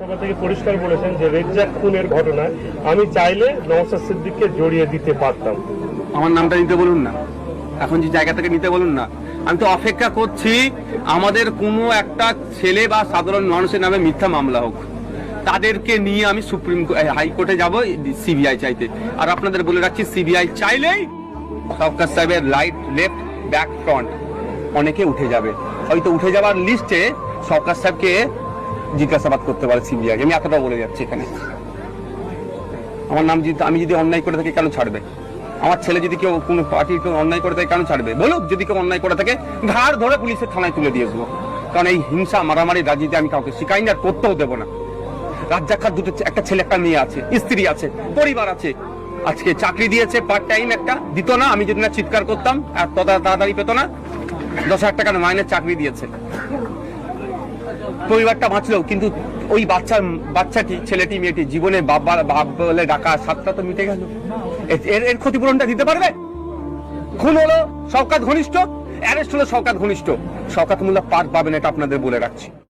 সভা থেকে পরিষ্কার বলেছেন যে রেজ্জাক খুনের ঘটনায় আমি চাইলে নওসাদ সিদ্দিককে জড়িয়ে দিতে পারতাম। আমার নামটা নিতে বলুন না। এখন যে জায়গা থেকে নিতে বলুন না। আমি তো অপেক্ষা করছি, আমাদের কোনো একটা ছেলে বা সাধারণ মানুষের নামে মিথ্যা মামলা হোক। তাদেরকে নিয়ে আমি সুপ্রিম হাইকোর্টে যাব সিবিআই চাইতে। আর আপনাদের বলে রাখছি, সিবিআই চাইলেই সবকার সাহেবের লাইট লেফট ব্যাক ফ্রন্ট অনেকে উঠে যাবে। হয়তো উঠে যাওয়ার লিস্টে সরকার সাহেবকে জিজ্ঞাসাবাদ করতে পারে সিবিআই আমি এতটা বলে যাচ্ছি এখানে। আমার নাম যদি আমি যদি অন্যায় করে থাকি কেন ছাড়বে? আমার ছেলে যদি কেউ কোনো পার্টি কেউ অন্যায় করে থাকে কেন ছাড়বে? বলুক, যদি কেউ অন্যায় করে থাকে, ঘাড় ধরে পুলিশের থানায় তুলে দিয়ে আসব কারণ এই হিংসা মারামারি রাজিতে আমি কাউকে শিখাই না করতেও দেবো না। রাজ্জাকার দুটো একটা ছেলে, একটা মেয়ে আছে, স্ত্রী আছে, পরিবার আছে। আজকে চাকরি দিয়েছে পার্ট টাইম একটা, দিত না, আমি যদি না চিৎকার করতাম, আর তথা তাড়াতাড়ি পেতো না। দশ হাজার টাকা মাইনের চাকরি দিয়েছে। পরিবারটা বাঁচলো কিন্তু ওই বাচ্চা, বাচ্চাটি, ছেলেটি, মেয়েটি জীবনে বাবা, বাপ বলে ডাকা সাতটা তো মিটে গেল। এর- এর ক্ষতিপূরণটা দিতে পারবে? খুন হলো সরকার ঘনিষ্ঠ, অ্যারেস্ট হলো সরকার ঘনিষ্ঠ। শওকাত মূল্য পার পাবেন এটা আপনাদের বলে রাখছি।